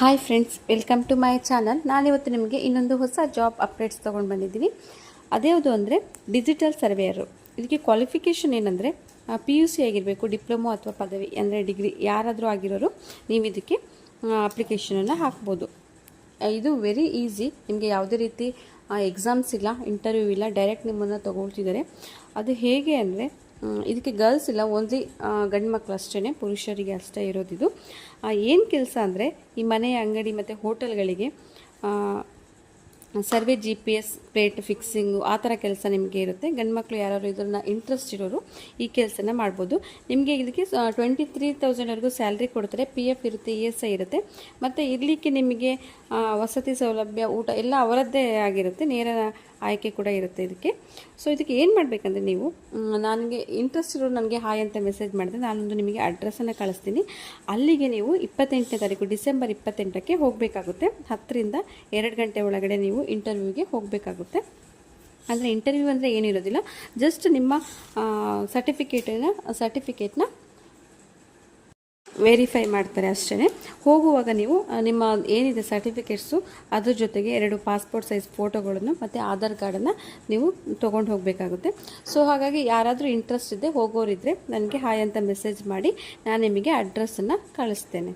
Hi friends welcome to my channel ನಾನಿವತ್ತು ನಿಮಗೆ ಇನ್ನೊಂದು ಹೊಸ ಜಾಬ್ ಅಪ್ಡೇಟ್ಸ್ ತೊಗೊಂಡು ಬಂದಿದ್ದೀನಿ. ಅದ್ಯಾವುದು ಅಂದರೆ ಡಿಜಿಟಲ್ ಸರ್ವೇಯರು ಇದಕ್ಕೆ ಕ್ವಾಲಿಫಿಕೇಷನ್ ಏನಂದರೆ ಪಿ ಯು ಸಿ ಆಗಿರಬೇಕು ಡಿಪ್ಲೊಮೊ ಅಥವಾ ಪದವಿ, ಅಂದರೆ ಡಿಗ್ರಿ ಯಾರಾದರೂ ಆಗಿರೋರು ನೀವು ಇದಕ್ಕೆ ಅಪ್ಲಿಕೇಶನನ್ನು ಹಾಕ್ಬೋದು. ಇದು ವೆರಿ ಈಸಿ ನಿಮಗೆ ಯಾವುದೇ ರೀತಿ ಎಕ್ಸಾಮ್ಸ್ ಇಲ್ಲ ಇಂಟರ್ವ್ಯೂ ಇಲ್ಲ ಡೈರೆಕ್ಟ್ ನಿಮ್ಮನ್ನು ತೊಗೊಳ್ತಿದ್ದಾರೆ. ಅದು ಹೇಗೆ ಅಂದರೆ ಇದಕ್ಕೆ ಗರ್ಲ್ಸ್ ಇಲ್ಲ ಓನ್ಲಿ ಗಂಡು ಮಕ್ಕಳು ಅಷ್ಟೇ ಪುರುಷರಿಗೆ ಅಷ್ಟೇ ಇರೋದಿದು. ಏನು ಕೆಲಸ ಅಂದರೆ, ಈ ಮನೆಯ ಅಂಗಡಿ ಮತ್ತು ಹೋಟೆಲ್ಗಳಿಗೆ survey G P S plate fixing ಆ ಥರ ಕೆಲಸ ನಿಮಗೆ ಇರುತ್ತೆ. ಗಂಡು ಮಕ್ಕಳು ಯಾರು ಇದನ್ನ ಇಂಟ್ರೆಸ್ಟ್ ಇರೋರು ಈ ಕೆಲಸನ ಮಾಡ್ಬೋದು. ನಿಮಗೆ ಇದಕ್ಕೆ ಟ್ವೆಂಟಿ ತ್ರೀ ತೌಸಂಡ್ವರೆಗೂ ಸ್ಯಾಲ್ರಿ ಕೊಡ್ತಾರೆ ಪಿ ಎಫ್ ಇರುತ್ತೆ ಇ ಎಸ್ ಐ ಇರುತ್ತೆ. ಮತ್ತು ಇರಲಿಕ್ಕೆ ನಿಮಗೆ ವಸತಿ ಸೌಲಭ್ಯ, ಊಟ ಎಲ್ಲ ಅವರದ್ದೇ ಆಗಿರುತ್ತೆ. ನೇರ ಆಯ್ಕೆ ಕೂಡ ಇರುತ್ತೆ ಇದಕ್ಕೆ. ಸೊ ಇದಕ್ಕೆ ಏನು ಮಾಡಬೇಕಂದ್ರೆ ನೀವು ನನಗೆ ಇಂಟ್ರೆಸ್ಟ್ ಇರೋರು ನನಗೆ ಹಾಯ್ ಅಂತ ಮೆಸೇಜ್ ಮಾಡಿದ್ರೆ ನಾನೊಂದು ನಿಮಗೆ ಅಡ್ರೆಸ್ಸನ್ನು ಕಳಿಸ್ತೀನಿ. ಅಲ್ಲಿಗೆ ನೀವು ಇಪ್ಪತ್ತೆಂಟನೇ ತಾರೀಕು, ಡಿಸೆಂಬರ್ ಇಪ್ಪತ್ತೆಂಟಕ್ಕೆ ಹೋಗಬೇಕಾಗುತ್ತೆ. ಹತ್ತರಿಂದ ಎರಡು ಗಂಟೆ ಒಳಗಡೆ ನೀವು ಇಂಟರ್ವ್ಯೂಗೆ ಹೋಗಬೇಕಾಗುತ್ತೆ. ಅಂದರೆ ಇಂಟರ್ವ್ಯೂ ಅಂದರೆ ಏನಿರೋದಿಲ್ಲ ಜಸ್ಟ್ ನಿಮ್ಮ ಸರ್ಟಿಫಿಕೇಟನ್ನ ಸರ್ಟಿಫಿಕೇಟ್ನ ವೆರಿಫೈ ಮಾಡ್ತಾರೆ ಅಷ್ಟೇ ಹೋಗುವಾಗ ನೀವು ನಿಮ್ಮ ಏನಿದೆ ಸರ್ಟಿಫಿಕೇಟ್ಸು ಅದ್ರ ಜೊತೆಗೆ ಎರಡು ಪಾಸ್ಪೋರ್ಟ್ ಸೈಜ್ ಫೋಟೋಗಳನ್ನು ಮತ್ತು ಆಧಾರ್ ಕಾರ್ಡನ್ನು ನೀವು ತೊಗೊಂಡು ಹೋಗಬೇಕಾಗುತ್ತೆ. ಸೊ ಹಾಗಾಗಿ ಯಾರಾದರೂ ಇಂಟ್ರೆಸ್ಟ್ ಇದ್ದೆ ಹೋಗೋರಿದ್ದರೆ ನನಗೆ ಹಾಯ್ ಅಂತ ಮೆಸೇಜ್ ಮಾಡಿ, ನಾನು ನಿಮಗೆ ಅಡ್ರೆಸ್ಸನ್ನು ಕಳಿಸ್ತೇನೆ.